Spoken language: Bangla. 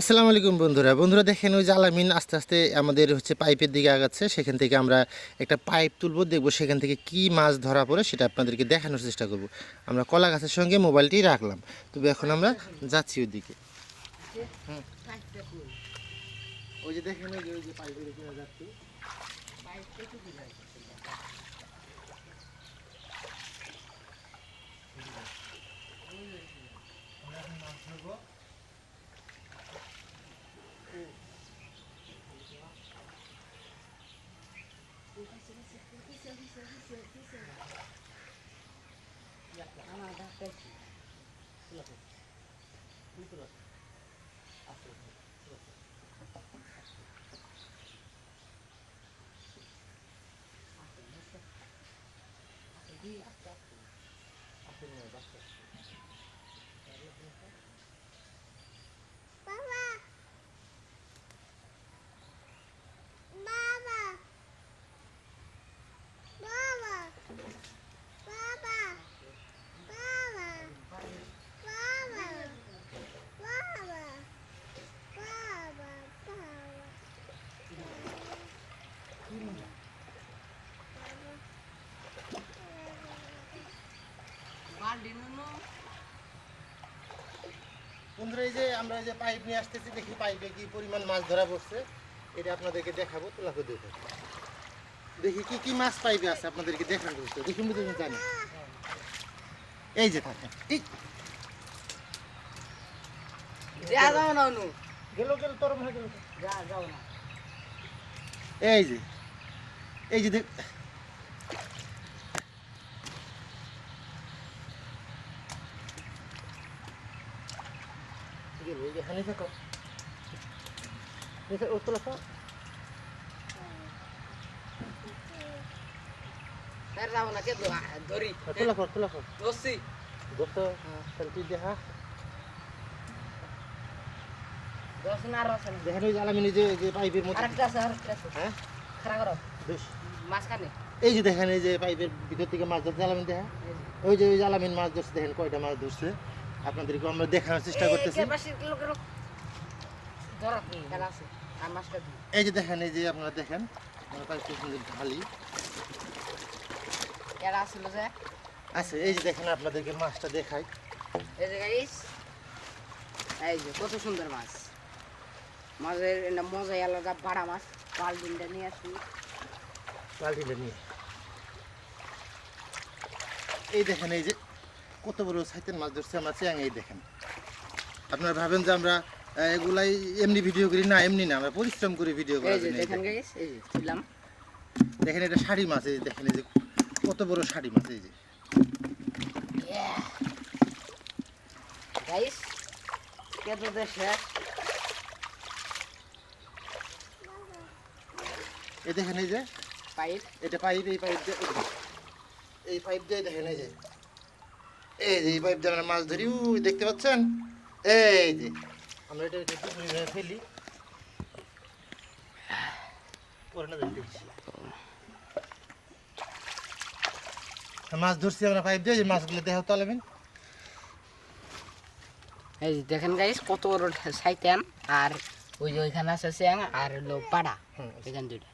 আসসালামু আলাইকুম বন্ধুরা। বন্ধুরা দেখেন ওই যে আলামিন আস্তে আস্তে আমাদের হচ্ছে পাইপের দিকে আগাচ্ছে। সেখান থেকে আমরা একটা পাইপ তুলবো, দেখব সেখান থেকে কি মাছ ধরা পড়ে সেটা আপনাদেরকে দেখানোর চেষ্টা করব। আমরা কলা গাছের সঙ্গে মোবাইলটি রাখলাম। তবে এখন আমরা যাচ্ছি ওইদিকে। হুম। ওই যে দেখেন ওই যে, ওই পাইপের যাচ্ছি বন্ধুরা এই যে আমরা এই যে পাইপ নিয়ে আসতেছি দেখি পাইপে কি পরিমাণ মাছ ধরা পড়ছে। এটা আপনাদেরকে দেখাবো তোলাকে দেখো। দেখি কি কি মাছ পাইপে আছে আপনাদেরকে দেখানো হচ্ছে দেখুন বুঝুন জানি। এই যে থাকে এই যা যাও না অনু। গেল গেল তোর গেল। যা যাও না। এই যে এই যে দেখ গেল এই যে হানি থাকো। দেখো ও তো দেখেন হ্যাঁ করো। এই যে দেখেন এই যে পাইপের ভিতর থেকে মাছ ধরছে আলামিন দেখা। ওই যে ওই যে আলামিন মাছ ধরছে দেখেন কয়টা মাছ ধরছে। আপনাদেরকে আমরা দেখানোর চেষ্টা করতেছি? এই যে দেখেন এই যে আপনারা দেখেন ঢালি। আচ্ছা এই যে দেখেন আপনাদেরকে মাছটা দেখাই। এই যে গাইস এই যে কত সুন্দর মাছ। মাছের মজাই আলাদা বাড়া মাছ বালডিনটা নিয়ে আসি। বালতিটা নিয়ে। এই দেখেন এই যে কত বড় সাইতের মাছ ধরছে আমরা চ্যাং এই দেখেন। আপনারা ভাবেন যে আমরা এগুলাই এমনি ভিডিও করি না এমনি না আমরা পরিশ্রম করে ভিডিও করি দেখেন এটা শাড়ি মাছ এই দেখেন এই যে কত বড় শাড়ি মাছ এই যে। এই দেখেন এই যে। পাইপ এটা পাইপ এই পাইপ দিয়ে এই পাইপ দিয়ে দেখেন এই যে। এই যে এই পাইপ দিয়ে আমরা মাছ ধরি উই দেখতে পাচ্ছেন? এই যে। আমরা এটা একটু পুকুরে ফেলি। মাছ ধরছি আমরা পাইপ দিয়ে মাছগুলো দেখা তো আলামিন এই যে দেখেন গাইস কত বড় সাইতাম আর ওই যে ওইখানে আছে স্যাং আর হলো পাড়া। হুম। এখান দুইটা।